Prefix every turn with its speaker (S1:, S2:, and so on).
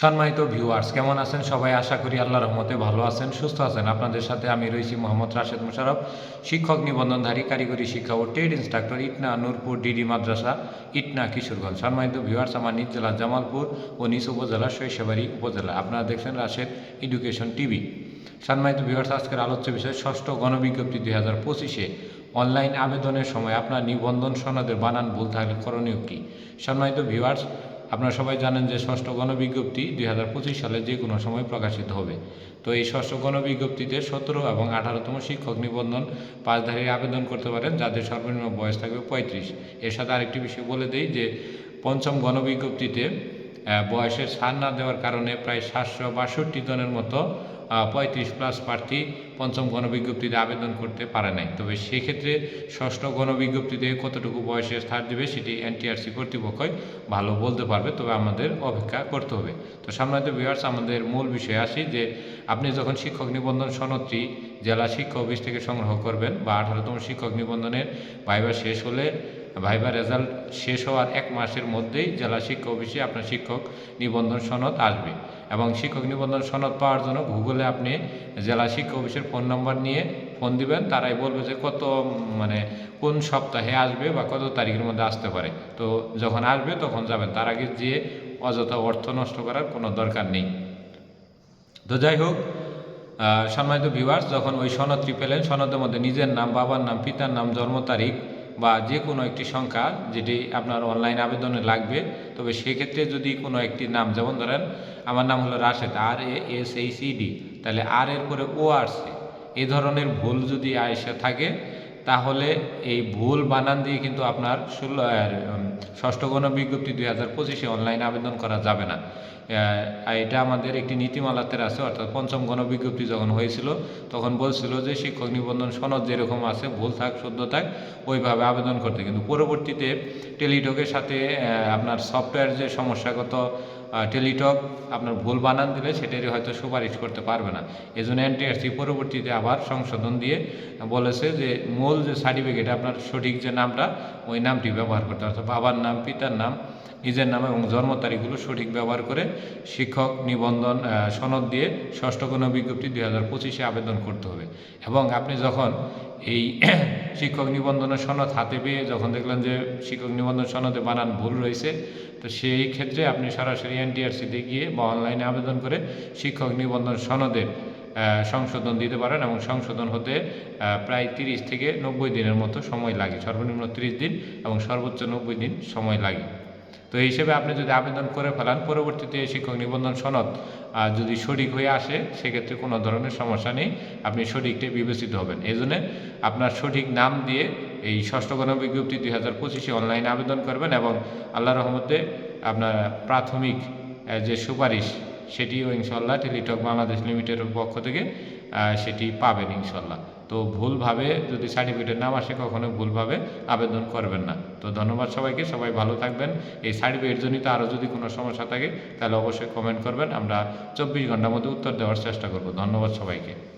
S1: সম্মানিত ভিউয়ার্স কেমন আছেন সবাই? আশা করি আল্লাহ রহমতে ভালো আছেন, সুস্থ আছেন। আপনাদের সাথে আমি রয়েছি মোহাম্মদ রাশেদ মুশারফ শিক্ষক নিবন্ধনধারী, কারিগরি শিক্ষা ও trade instructor, Itna Nurpur DD মাদ্রাসা, ইটনা কিশোরগঞ্জ। সম্মানিত ভিউয়ার্স আমার নিজ জেলা জামালপুর ও নিজ উপজেলা শৈশবাড়ি উপজেলা। আপনারা দেখছেন রাশেদ এডুকেশন টিভি। সম্মানিত ভিউয়ার্স আজকের আলোচ্য বিষয়, ষষ্ঠ গণবিজ্ঞপ্তি দুই হাজার পঁচিশে। অনলাইন আবেদনের সময় আপনার নিবন্ধন সনদের বানান ভুল থাকলে করণীয় কী? সম্মানিত ভিউয়ার্স আপনারা সবাই জানেন যে ষষ্ঠ গণবিজ্ঞপ্তি দুই হাজার পঁচিশ সালে যে কোনো সময় প্রকাশিত হবে। তো এই ষষ্ঠ গণবিজ্ঞপ্তিতে সতেরো এবং আঠারোতম শিক্ষক নিবন্ধন পাঁচধারী আবেদন করতে পারেন, যাদের সর্বনিম্ন বয়স থাকবে পঁয়ত্রিশ। এর সাথে আরেকটি বিষয় বলে দেই যে পঞ্চম গণবিজ্ঞপ্তিতে বয়সের ছাড় না দেওয়ার কারণে প্রায় সাতশো বাষট্টি জনের মতো পঁয়ত্রিশ প্লাস প্রার্থী পঞ্চম গণবিজ্ঞপ্তিতে আবেদন করতে পারে নাই। তবে সেক্ষেত্রে ষষ্ঠ গণবিজ্ঞপ্তিতে কতটুকু বয়সে ছাড় দেবে সেটি এনটিআরসি কর্তৃপক্ষই ভালো বলতে পারবে, তবে আমাদের অপেক্ষা করতে হবে। তো সম্মানিত ভিউয়ার্স আমাদের মূল বিষয়ে আসি যে, আপনি যখন শিক্ষক নিবন্ধন সনদটি জেলা শিক্ষা অফিস থেকে সংগ্রহ করবেন বা আঠারোতম শিক্ষক নিবন্ধনের ভাইবা শেষ হলে ভাইবা রেজাল্ট শেষ হওয়ার এক মাসের মধ্যেই জেলা শিক্ষা অফিসে আপনার শিক্ষক নিবন্ধন সনদ আসবে এবং শিক্ষক নিবন্ধন সনদ পাওয়ার জন্য গুগলে আপনি জেলা শিক্ষা অফিসের ফোন নম্বর নিয়ে ফোন দিবেন, তারাই বলবে যে কত মানে কোন সপ্তাহে আসবে বা কত তারিখের মধ্যে আসতে পারে। তো যখন আসবে তখন যাবেন, তার আগে যেয়ে অযথা অর্থ নষ্ট করার কোনো দরকার নেই। তো যাই হোক সম্মানিত ভিউয়ার্স যখন ওই সনদটি পেলেন, সনদের মধ্যে নিজের নাম, বাবার নাম, পিতার নাম, জন্ম তারিখ বা যে কোনো একটি সংখ্যা যেটি আপনার অনলাইন আবেদনে লাগবে, তবে সেক্ষেত্রে যদি কোনো একটি নাম, যেমন ধরেন আমার নাম হলো রাশেদ আর এ এস এই সি ডি তাহলে আর এর পরে ও আসছে এ ধরনের ভুল যদি আয়সা থাকে, তাহলে এই ভুল বানান দিয়ে কিন্তু আপনার ষোলো ষষ্ঠ গণ বিজ্ঞপ্তি দুই হাজার পঁচিশে অনলাইন আবেদন করা যাবে না। এটা আমাদের একটি নীতিমালাতে আছে, অর্থাৎ পঞ্চম গণবিজ্ঞপ্তি যখন হয়েছিল, তখন বলছিল যে শিক্ষক নিবন্ধন সনদ যেরকম আছে, ভুল থাক, শুদ্ধ থাক, ওইভাবে আবেদন করতে। কিন্তু পরবর্তীতে টেলিটকের সাথে আপনার সফটওয়্যার যে সমস্যাগত টেলিটক আপনার ভুল বানান দিলে সেটারই হয়তো সুপারিশ করতে পারবে না। এই জন্য এনটিআরসি পরবর্তীতে আবার সংশোধন দিয়ে বলেছে যে মূল যে সার্টিফিকেট আপনার সঠিক যে নামটা, ওই নামটি ব্যবহার করতে অর্থাৎ বাবার নাম, পিতার নাম নিজের নাম এবং জন্ম তারিখগুলো সঠিক ব্যবহার করে শিক্ষক নিবন্ধন সনদ দিয়ে ষষ্ঠ কোনো বিজ্ঞপ্তি দুই হাজার পঁচিশে আবেদন করতে হবে। এবং আপনি যখন এই শিক্ষক নিবন্ধনের সনদ হাতে পেয়ে যখন দেখলেন যে শিক্ষক নিবন্ধন সনদে বানান ভুল রয়েছে, তো সেই ক্ষেত্রে আপনি সরাসরি এনটিআরসিতে গিয়ে বা অনলাইনে আবেদন করে শিক্ষক নিবন্ধন সনদের সংশোধন দিতে পারেন এবং সংশোধন হতে প্রায় তিরিশ থেকে নব্বই দিনের মতো সময় লাগে। সর্বনিম্ন তিরিশ দিন এবং সর্বোচ্চ নব্বই দিন সময় লাগে। তো এই হিসেবে আপনি যদি আবেদন করে ফেলান, পরবর্তীতে শিক্ষক নিবন্ধন সনদ যদি সঠিক হয়ে আসে, সেক্ষেত্রে কোনো ধরনের সমস্যা নেই, আপনি সঠিকটি বিবেচিত হবেন। এই জন্যে আপনার সঠিক নাম দিয়ে এই ষষ্ঠ গণবিজ্ঞপ্তি দুই হাজার পঁচিশে অনলাইনে আবেদন করবেন এবং আল্লাহ রহমতে আপনার প্রাথমিক যে সুপারিশ, সেটিও ইনশাল্লাহ টেলিটক বাংলাদেশ লিমিটেডের পক্ষ থেকে সেটি পাবেন ইনশাল্লাহ। তো ভুলভাবে যদি সার্টিফিকেটের নাম আসে, কখনো ভুলভাবে আবেদন করবেন না। তো ধন্যবাদ সবাইকে, সবাই ভালো থাকবেন। এই সার্টিফিকেট জনিত আরও যদি কোনো সমস্যা থাকে, তাহলে অবশ্যই কমেন্ট করবেন। আমরা চব্বিশ ঘণ্টার মধ্যে উত্তর দেওয়ার চেষ্টা করব। ধন্যবাদ সবাইকে।